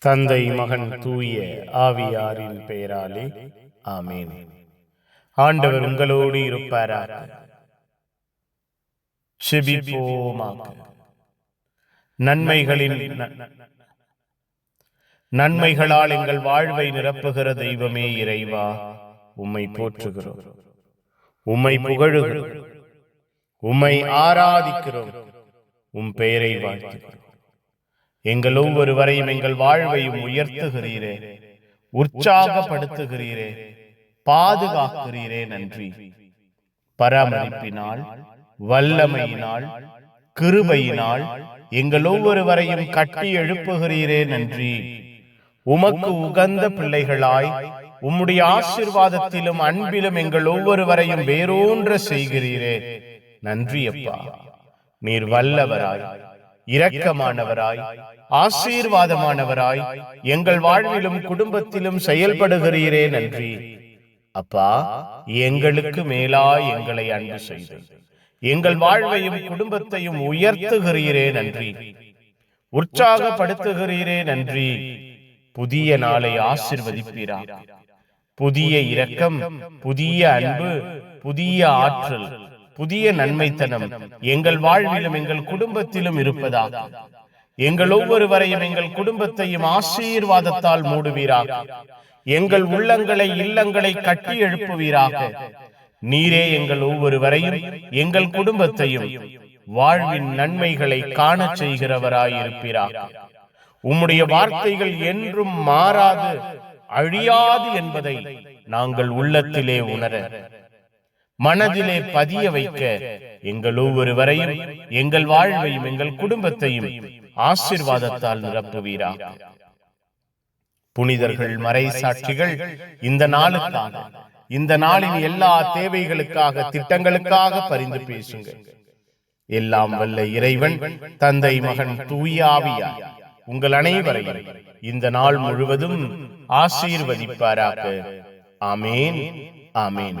தந்தை மகன் தூய ஆவியாரின் பெயராலே. ஆமேன். ஆண்டவர் உங்களோடு இருப்பாராக. செபிப்போமாக. நன்மைகளின் நன்மைகளால் எங்கள் வாழ்வை நிரப்புகிற தெய்வமே இறைவா உம்மை போற்றுகிறோம். உம்மை புகழுகிறோம். உம்மை ஆராதிக்கிறோம். உம் பெயரை வாழ்த்துகிறோம். எங்கள் ஒவ்வொருவரையும் எங்கள் வாழ்வையும் உயர்த்துகிறீரே. உற்சாகப்படுத்துகிறீரே. பாதுகாக்கிறீரே நன்றி. பராமரிப்பினால் வல்லமையினால் கிருபையினால் எங்கள் ஒவ்வொருவரையும் கட்டி எழுப்புகிறீரே நன்றி. உமக்கு உகந்த பிள்ளைகளாய் உம்முடைய ஆசிர்வாதத்திலும் அன்பிலும் எங்கள் ஒவ்வொருவரையும் வேரூன்ற செய்கிறீரே. நன்றி அப்பா. நீர் வல்லவராய். இரக்கமானவராய் ஆசீர்வாதமானவராய் எங்கள் வாழ்விலும் குடும்பத்திலும் செயல்படுகிறீரே நன்றி. அப்பா எங்களுக்கு மேலாய் எங்களை அன்பு செய்து எங்கள் வாழ்வையும் குடும்பத்தையும் உயர்த்துகிறீரே நன்றி. உற்சாகப்படுத்துகிறீரே நன்றி. புதிய நாளை ஆசிர்வதிப்பீரா. புதிய இரக்கம் புதிய அன்பு புதிய ஆற்றல். புதிய நன்மைத்தனம் எங்கள் வாழ்விலும் எங்கள் குடும்பத்திலும் இருப்பதாக. எங்கள் ஒவ்வொருவரையும் எங்கள் குடும்பத்தையும் ஆசீர்வாதத்தால் மூடுவீராக. எங்கள் உள்ளங்களை இல்லங்களை கட்டி எழுப்புவீராக. நீரே எங்கள் ஒவ்வொருவரையும் எங்கள் குடும்பத்தையும் வாழ்வின் நன்மைகளை காணச் செய்கிறவராயிருப்பீராக. உம்முடைய வார்த்தைகள் என்றும் மாறாது அழியாது என்பதை நாங்கள் உள்ளத்திலே உணர மனதிலே பதிய வைக்க எங்கள் ஒவ்வொருவரையும் எங்கள் வாழ்வையும் எங்கள் குடும்பத்தையும் ஆசிர்வாதத்தால் நிரப்புவீரா புனிதர்கள் மறை சாட்சிகள் இந்த நாளுக்காக இந்த நாளின் எல்லா தேவைகளுக்காக திட்டங்களுக்காக பரிந்து பேசுங்க எல்லாம் வல்ல இறைவன் தந்தை மகன் தூயாவியா உங்கள் அனைவரையும் இந்த நாள் முழுவதும் ஆசீர்வதிப்பாராக. ஆமேன் ஆமேன்.